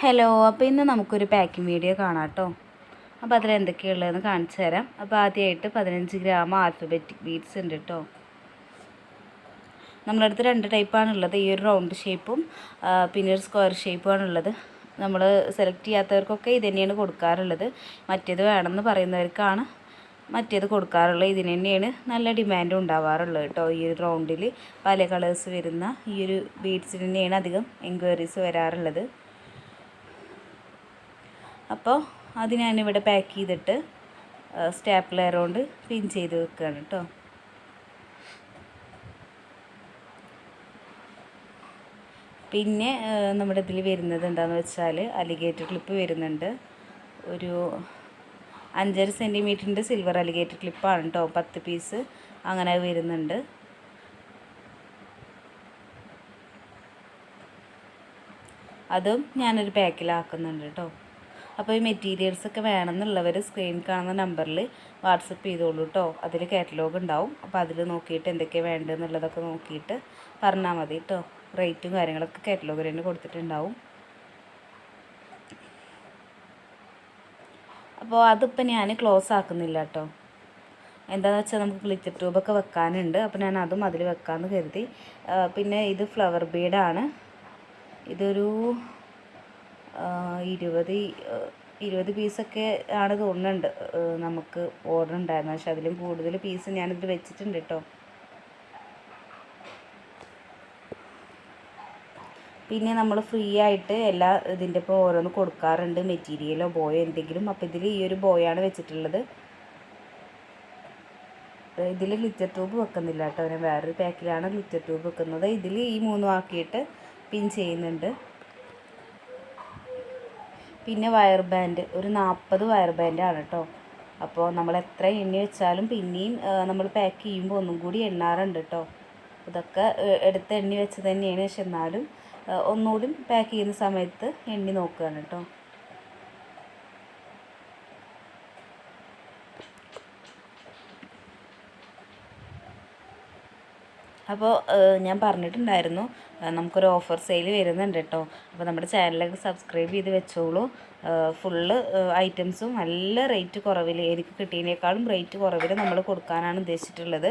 Hello അപ്പോൾ ഇന്ന് നമുക്കൊരു പാക്കിംഗ് വീഡിയോ കാണാം കേട്ടോ അപ്പോൾ അതിൽ എന്തൊക്കെയുള്ളതെന്ന് കാണിച്ചു തരാം. അപ്പോൾ ആദ്യമായിട്ട് പതിനഞ്ച് ഗ്രാം ആൽഫബറ്റിക് ബീഡ്സ് ഉണ്ട് കേട്ടോ നമ്മുടെ അടുത്ത് രണ്ട് ടൈപ്പാണ് ഉള്ളത് ഈ ഒരു റൗണ്ട് ഷേപ്പും പിന്നെ ഒരു സ്ക്വയർ ഷേപ്പുമാണ് ഉള്ളത് നമ്മൾ സെലക്ട് ചെയ്യാത്തവർക്കൊക്കെ ഇത് തന്നെയാണ് കൊടുക്കാറുള്ളത്. മറ്റേത് വേണമെന്ന് പറയുന്നവർക്കാണ് മറ്റേത് കൊടുക്കാറുള്ളത്. ഇതിന് തന്നെയാണ് നല്ല ഡിമാൻഡ് ഉണ്ടാവാറുള്ളത് കേട്ടോ ഈ ഒരു റൗണ്ടിൽ പല കളേഴ്സ് വരുന്ന ഈ ഒരു ബീഡ്സിന് തന്നെയാണ് അധികം എൻക്വയറീസ് വരാറുള്ളത്. അപ്പോൾ അത് ഞാനിവിടെ പാക്ക് ചെയ്തിട്ട് സ്റ്റാപ്ലർ കൊണ്ട് പിൻ ചെയ്ത് വെക്കുകയാണ് കേട്ടോ പിന്നെ നമ്മുടെ ഇതിൽ വരുന്നത് എന്താണെന്ന് വെച്ചാൽ അലിഗേറ്റർ ക്ലിപ്പ് വരുന്നുണ്ട്. ഒരു അഞ്ചര സെന്റിമീറ്ററിന്റെ സിൽവർ അലിഗേറ്റർ ക്ലിപ്പാണ് കേട്ടോ പത്ത് പീസ് അങ്ങനെ വരുന്നുണ്ട്. അതും ഞാനൊരു പാക്കിലാക്കുന്നുണ്ട് കേട്ടോ അപ്പോൾ ഈ മെറ്റീരിയൽസൊക്കെ വേണമെന്നുള്ളവർ സ്ക്രീൻ കാണുന്ന നമ്പറിൽ വാട്സപ്പ് ചെയ്തോളൂ കേട്ടോ അതിൽ കാറ്റലോഗ് ഉണ്ടാവും. അപ്പോൾ അതിൽ നോക്കിയിട്ട് എന്തൊക്കെയാണ് വേണ്ടതെന്നുള്ളതൊക്കെ നോക്കിയിട്ട് പറഞ്ഞാൽ മതി കേട്ടോ റേറ്റും കാര്യങ്ങളൊക്കെ കാറ്റലോഗ് തന്നെ കൊടുത്തിട്ടുണ്ടാവും. അപ്പോൾ അതിപ്പോൾ ഞാൻ ക്ലോസ് ആക്കുന്നില്ല കേട്ടോ എന്താണെന്ന് വെച്ചാൽ നമുക്ക് ഗ്ലിറ്റർ ട്യൂബൊക്കെ വെക്കാനുണ്ട്. അപ്പോൾ ഞാൻ അതും അതിൽ വെക്കാമെന്ന് കരുതി. പിന്നെ ഇത് ഫ്ലവർ ബീഡാണ് ഇതൊരു ഇരുപത് ഇരുപത് പീസൊക്കെ ആണ് തോന്നുന്നുണ്ട്. നമുക്ക് ഓർഡർ ഉണ്ടായിരുന്നു. പക്ഷെ അതിലും കൂടുതൽ പീസ് ഞാനിത് വെച്ചിട്ടുണ്ട് കേട്ടോ പിന്നെ നമ്മൾ ഫ്രീ ആയിട്ട് എല്ലാ ഇതിന്റെ ഇപ്പോൾ ഓരോന്ന് കൊടുക്കാറുണ്ട്. മെറ്റീരിയലോ ബോയോ എന്തെങ്കിലും. അപ്പോൾ ഇതിൽ ഈ ഒരു ബോയാണ് വെച്ചിട്ടുള്ളത്. ഇതിൽ ഗ്ലിറ്റർ ട്യൂബ് വെക്കുന്നില്ല കേട്ടോ ഞാൻ വേറൊരു പാക്കിലാണ് ഗ്ലിറ്റർ ട്യൂബ് വെക്കുന്നത്. ഇതിൽ ഈ മൂന്നും ആക്കിയിട്ട് പിൻ ചെയ്യുന്നുണ്ട്. പിന്നെ വയർ ബാൻഡ് ഒരു നാൽപ്പത് വയർ ബാൻഡാണ് കേട്ടോ അപ്പോൾ നമ്മൾ എത്ര എണ്ണി വെച്ചാലും പിന്നെയും നമ്മൾ പാക്ക് ചെയ്യുമ്പോൾ ഒന്നും കൂടി എണ്ണാറുണ്ട് കേട്ടോ ഇതൊക്കെ എടുത്ത് എണ്ണി വെച്ച് തന്നെയാണ്. പക്ഷെ എന്നാലും ഒന്നുകൂടി പാക്ക് ചെയ്യുന്ന സമയത്ത് എണ്ണി നോക്കുകയാണ് കേട്ടോ അപ്പോൾ ഞാൻ പറഞ്ഞിട്ടുണ്ടായിരുന്നു നമുക്കൊരു ഓഫർ സെയിൽ വരുന്നുണ്ട് കേട്ടോ. അപ്പോൾ നമ്മുടെ ചാനലൊക്കെ സബ്സ്ക്രൈബ് ചെയ്ത് വെച്ചോളൂ. ഫുള്ള് ഐറ്റംസും നല്ല റേറ്റ് കുറവിൽ എനിക്ക് കിട്ടിയതിനേക്കാളും റേറ്റ് കുറവിൽ നമ്മൾ കൊടുക്കാനാണ് ഉദ്ദേശിച്ചിട്ടുള്ളത്.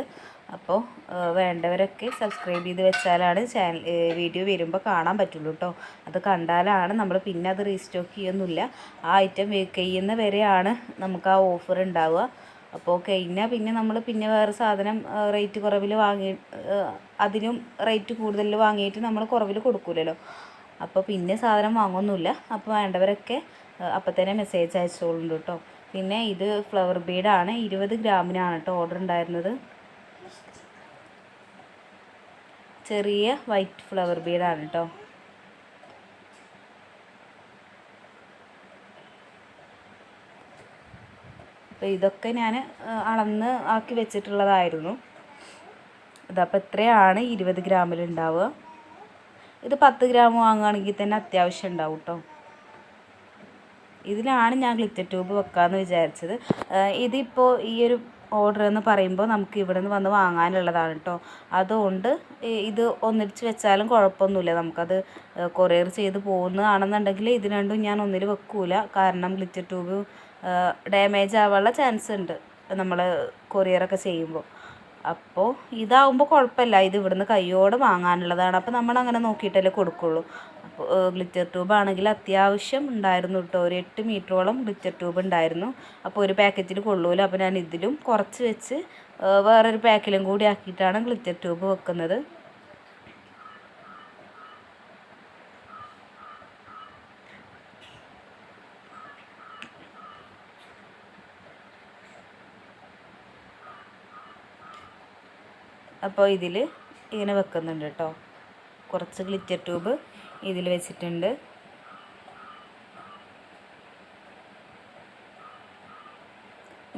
അപ്പോൾ വേണ്ടവരൊക്കെ സബ്സ്ക്രൈബ് ചെയ്ത് വെച്ചാലാണ് ചാനൽ വീഡിയോ വരുമ്പോൾ കാണാൻ പറ്റുള്ളൂ കേട്ടോ. അത് കണ്ടാലാണ് നമ്മൾ പിന്നെ അത് റീസ്റ്റോക്ക് ചെയ്യുന്നില്ല ആ ഐറ്റം കഴിയുന്ന വരെയാണ് നമുക്ക് ആ ഓഫർ ഉണ്ടാവുക. അപ്പോൾ കഴിഞ്ഞാൽ പിന്നെ നമ്മൾ പിന്നെ വേറെ സാധനം റേറ്റ് കുറവിൽ വാങ്ങി അതിനും റേറ്റ് കൂടുതൽ വാങ്ങിയിട്ട് നമ്മൾ കുറവിൽ കൊടുക്കൂലല്ലോ. അപ്പോൾ പിന്നെ സാധനം വാങ്ങുന്നില്ല. അപ്പോൾ വേണ്ടവരൊക്കെ അപ്പം തന്നെ മെസ്സേജ് അയച്ചോളുണ്ട് കേട്ടോ പിന്നെ ഇത് ഫ്ലവർ ബീഡാണ് ഇരുപത് ഗ്രാമിനാണ് കേട്ടോ ഓർഡർ ഉണ്ടായിരുന്നത് ചെറിയ വൈറ്റ് ഫ്ലവർ ബീഡാണ് കേട്ടോ അപ്പോൾ ഇതൊക്കെ ഞാൻ അളന്ന് ആക്കി വെച്ചിട്ടുള്ളതായിരുന്നു. ഇതപ്പോൾ എത്രയാണ് ഇരുപത് ഗ്രാമിലുണ്ടാവുക ഇത് പത്ത് ഗ്രാം വാങ്ങുകയാണെങ്കിൽ തന്നെ അത്യാവശ്യം ഉണ്ടാവും കേട്ടോ. ഇതിലാണ് ഞാൻ ഗ്ലിറ്റർ ട്യൂബ് വെക്കാമെന്ന് വിചാരിച്ചത്. ഇതിപ്പോൾ ഈ ഒരു ഓർഡർ എന്ന് പറയുമ്പോൾ നമുക്ക് ഇവിടെ നിന്ന് വന്ന് വാങ്ങാനുള്ളതാണ് കേട്ടോ. അതുകൊണ്ട് ഇത് ഒന്നിച്ച് വെച്ചാലും കുഴപ്പമൊന്നുമില്ല. നമുക്കത് കൊറിയർ ചെയ്ത് പോകുന്നതാണെന്നുണ്ടെങ്കിൽ ഇത് രണ്ടും ഞാൻ ഒന്നിൽ വെക്കൂല. കാരണം ഗ്ലിറ്റർ ട്യൂബ് ഡാമേജ് ആവാനുള്ള ചാൻസ് ഉണ്ട്. നമ്മൾ കൊറിയറൊക്കെ ചെയ്യുമ്പോൾ അപ്പോൾ ഇതാവുമ്പോൾ കുഴപ്പമില്ല ഇത് ഇവിടുന്ന് കയ്യോടെ വാങ്ങാനുള്ളതാണ്. അപ്പോൾ നമ്മൾ അങ്ങനെ നോക്കിയിട്ടല്ലേ കൊടുക്കുള്ളൂ. അപ്പോൾ ഗ്ലിറ്റർ ട്യൂബ് ആണെങ്കിൽ അത്യാവശ്യം ഉണ്ടായിരുന്നു കേട്ടോ ഒരു എട്ട് മീറ്ററോളം ഗ്ലിറ്റർ ട്യൂബ് ഉണ്ടായിരുന്നു. അപ്പോൾ ഒരു പാക്കറ്റിൽ കൊള്ളൂല. അപ്പോൾ ഞാൻ ഇതിലും കുറച്ച് വെച്ച് വേറൊരു പാക്കിലും കൂടി ആക്കിയിട്ടാണ് ഗ്ലിറ്റർ ട്യൂബ് വെക്കുന്നത്. അപ്പോൾ ഇതിൽ ഇങ്ങനെ വെക്കുന്നുണ്ട് കേട്ടോ. കുറച്ച് ഗ്ലിറ്റർ ട്യൂബ് ഇതിൽ വെച്ചിട്ടുണ്ട്.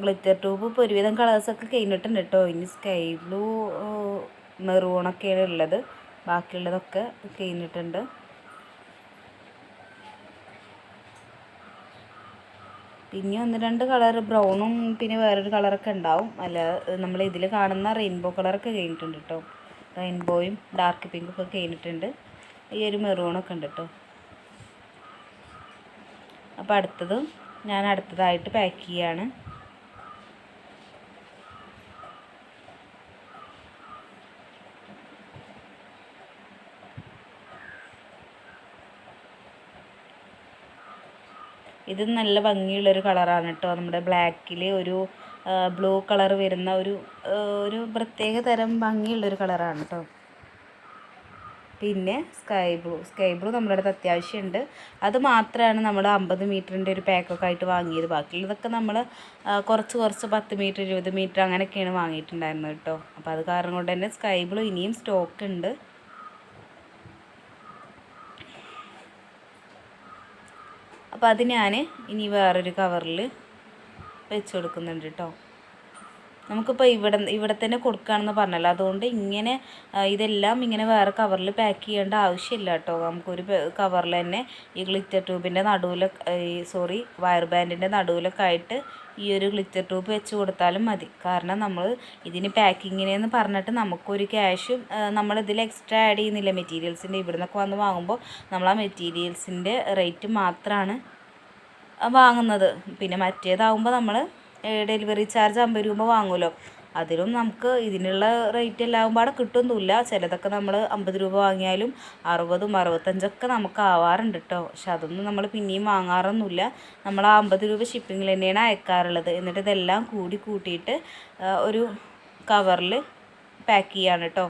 ഗ്ലിറ്റർ ട്യൂബ് ഇപ്പോൾ ഒരുവിധം കളേഴ്സൊക്കെ കഴിഞ്ഞിട്ടുണ്ട് കേട്ടോ. ഇനി സ്കൈ ബ്ലൂ മെറൂണൊക്കെയാണ് ഉള്ളത്. ബാക്കിയുള്ളതൊക്കെ കഴിഞ്ഞിട്ടുണ്ട്. പിന്നെ ഒന്ന് രണ്ട് കളർ ബ്രൗണും പിന്നെ വേറൊരു കളറൊക്കെ ഉണ്ടാവും. അല്ല നമ്മൾ ഇതിൽ കാണുന്ന റെയിൻബോ കളറൊക്കെ കഴിഞ്ഞിട്ടുണ്ട് കേട്ടോ റെയിൻബോയും ഡാർക്ക് പിങ്കും പിങ്കൊക്കെ കഴിഞ്ഞിട്ടുണ്ട്. ഈ ഒരു മെറൂണൊക്കെ ഉണ്ട് കേട്ടോ അപ്പോൾ അടുത്തത് ഞാൻ അടുത്തതായിട്ട് പാക്ക് ചെയ്യാണ്. ഇത് നല്ല ഭംഗിയുള്ളൊരു കളറാണ് കേട്ടോ നമ്മുടെ ബ്ലാക്കിൽ ഒരു ബ്ലൂ കളർ വരുന്ന ഒരു ഒരു പ്രത്യേക തരം ഭംഗിയുള്ളൊരു കളറാണ് കേട്ടോ പിന്നെ സ്കൈ ബ്ലൂ. സ്കൈ ബ്ലൂ നമ്മുടെ അടുത്ത് അത്യാവശ്യമുണ്ട് അത് മാത്രമാണ് നമ്മൾ അമ്പത് മീറ്ററിന്റെ ഒരു പാക്കൊക്കെ ആയിട്ട് വാങ്ങിയത്. ബാക്കിയുള്ളതൊക്കെ നമ്മൾ കുറച്ച് കുറച്ച് പത്ത് മീറ്റർ ഇരുപത് മീറ്റർ അങ്ങനെയൊക്കെയാണ് വാങ്ങിയിട്ടുണ്ടായിരുന്നത് കേട്ടോ അപ്പോൾ അത് കാരണം കൊണ്ട് തന്നെ സ്കൈ ബ്ലൂ ഇനിയും സ്റ്റോക്ക് ഉണ്ട്. അപ്പോൾ അത് ഞാൻ ഇനി വേറൊരു കവറിൽ വെച്ച് കൊടുക്കുന്നുണ്ട് കേട്ടോ നമുക്കിപ്പോൾ ഇവിടെ ഇവിടെ തന്നെ കൊടുക്കുകയാണെന്ന് പറഞ്ഞല്ലോ. അതുകൊണ്ട് ഇങ്ങനെ ഇതെല്ലാം ഇങ്ങനെ വേറെ കവറിൽ പാക്ക് ചെയ്യേണ്ട ആവശ്യമില്ല കേട്ടോ നമുക്കൊരു കവറിൽ തന്നെ ഈ ഗ്ലിറ്റർ ട്യൂബിന്റെ നടുവിലൊക്കെ സോറി വയർ ബാൻഡിന്റെ നടുവിലൊക്കെ ആയിട്ട് ഈ ഒരു ഗ്ലിറ്റർ ട്യൂബ് വെച്ച് കൊടുത്താലും മതി. കാരണം നമ്മൾ ഇതിന് പാക്കിങ്ങിനെന്ന് പറഞ്ഞിട്ട് നമുക്കൊരു ക്യാഷും നമ്മളിതിൽ എക്സ്ട്രാ ആഡ് ചെയ്യുന്നില്ല. മെറ്റീരിയൽസിന്റെ ഇവിടെ നിന്നൊക്കെ വന്ന് വാങ്ങുമ്പോൾ നമ്മൾ ആ മെറ്റീരിയൽസിന്റെ റേറ്റ് മാത്രമാണ് വാങ്ങുന്നത്. പിന്നെ മറ്റേതാവുമ്പോൾ നമ്മൾ ഡെലിവറി ചാർജ് അമ്പത് രൂപ വാങ്ങുമല്ലോ. അതിലും നമുക്ക് ഇതിനുള്ള റേറ്റ് എല്ലാം പാടെ കിട്ടുന്നില്ല ചിലതൊക്കെ നമ്മൾ അമ്പത് രൂപ വാങ്ങിയാലും അറുപതും അറുപത്തഞ്ചൊക്കെ നമുക്ക് ആവാറുണ്ട് കേട്ടോ പക്ഷെ അതൊന്നും നമ്മൾ പിന്നെയും വാങ്ങാറൊന്നുമില്ല. നമ്മൾ ആ അമ്പത് രൂപ ഷിപ്പിങ്ങിൽ തന്നെയാണ് അയക്കാറുള്ളത്. എന്നിട്ട് ഇതെല്ലാം കൂടി കൂട്ടിയിട്ട് ഒരു കവറിൽ പാക്ക് ചെയ്യാണ് കേട്ടോ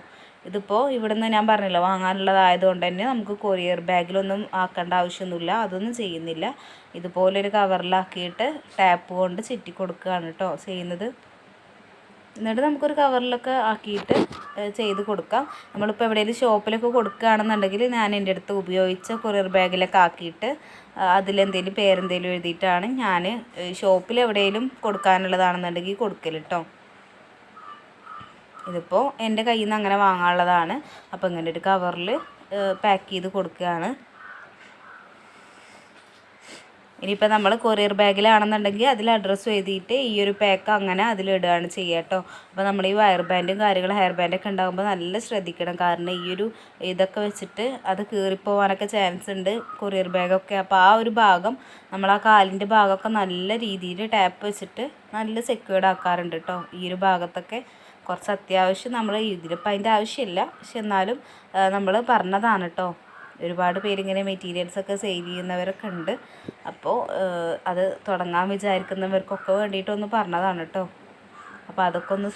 ഇതിപ്പോൾ ഇവിടുന്ന് ഞാൻ പറഞ്ഞല്ലോ വാങ്ങാനുള്ളതായതുകൊണ്ട് തന്നെ നമുക്ക് കൊറിയർ ബാഗിലൊന്നും ആക്കേണ്ട ആവശ്യമൊന്നുമില്ല. അതൊന്നും ചെയ്യുന്നില്ല. ഇതുപോലൊരു കവറിലാക്കിയിട്ട് ടാപ്പ് കൊണ്ട് ചുറ്റി കൊടുക്കുകയാണ് കേട്ടോ ചെയ്യുന്നത്. എന്നിട്ട് നമുക്കൊരു കവറിലൊക്കെ ആക്കിയിട്ട് ചെയ്ത് കൊടുക്കാം. നമ്മളിപ്പോൾ എവിടെയെങ്കിലും ഷോപ്പിലൊക്കെ കൊടുക്കുകയാണെന്നുണ്ടെങ്കിൽ ഞാൻ എന്റെ അടുത്ത് ഉപയോഗിച്ച കൊറിയർ ബാഗിലൊക്കെ ആക്കിയിട്ട് അതിലെന്തെങ്കിലും പേരെന്തെങ്കിലും എഴുതിയിട്ടാണ് ഞാൻ ഷോപ്പിൽ എവിടെയെങ്കിലും കൊടുക്കാനുള്ളതാണെന്നുണ്ടെങ്കിൽ കൊടുക്കൽ കേട്ടോ ഇതിപ്പോൾ എന്റെ കയ്യിൽ നിന്ന് അങ്ങനെ വാങ്ങാനുള്ളതാണ്. അപ്പോൾ ഇങ്ങനെ ഒരു കവറിൽ പാക്ക് ചെയ്ത് കൊടുക്കുകയാണ്. ഇനിയിപ്പോൾ നമ്മൾ കൊറിയർ ബാഗിലാണെന്നുണ്ടെങ്കിൽ അതിൽ അഡ്രസ്സ് എഴുതിയിട്ട് ഈ ഒരു പാക്ക് അങ്ങനെ അതിലിടുകയാണ് ചെയ്യുക കേട്ടോ. അപ്പോൾ നമ്മൾ ഈ വയർ ബാൻഡും കാര്യങ്ങളും ഹെയർ ബാൻഡൊക്കെ ഉണ്ടാകുമ്പോൾ നല്ല ശ്രദ്ധിക്കണം. കാരണം ഈ ഒരു ഇതൊക്കെ വെച്ചിട്ട് അത് കീറിപ്പോവാനൊക്കെ ചാൻസ് ഉണ്ട് കൊറിയർ ബാഗൊക്കെ അപ്പോൾ ആ ഒരു ഭാഗം നമ്മൾ ആ കാലിന്റെ ഭാഗമൊക്കെ നല്ല രീതിയിൽ ടാപ്പ് വെച്ചിട്ട് നല്ല സെക്യൂർഡ് ആക്കാറുണ്ട് കേട്ടോ. ഈ ഒരു ഭാഗത്തൊക്കെ കുറച്ച് അത്യാവശ്യം നമ്മൾ ഇതിലിപ്പോൾ അതിന്റെ ആവശ്യമില്ല. പക്ഷെ എന്നാലും നമ്മൾ പറഞ്ഞതാണ് കേട്ടോ. ഒരുപാട് പേരിങ്ങനെ മെറ്റീരിയൽസൊക്കെ സെയിൽ ചെയ്യുന്നവരൊക്കെ ഉണ്ട് അപ്പോൾ അത് തുടങ്ങാൻ വിചാരിക്കുന്നവർക്കൊക്കെ വേണ്ടിയിട്ടൊന്ന് പറഞ്ഞതാണ് കേട്ടോ അപ്പോൾ അതൊക്കെ ഒന്ന്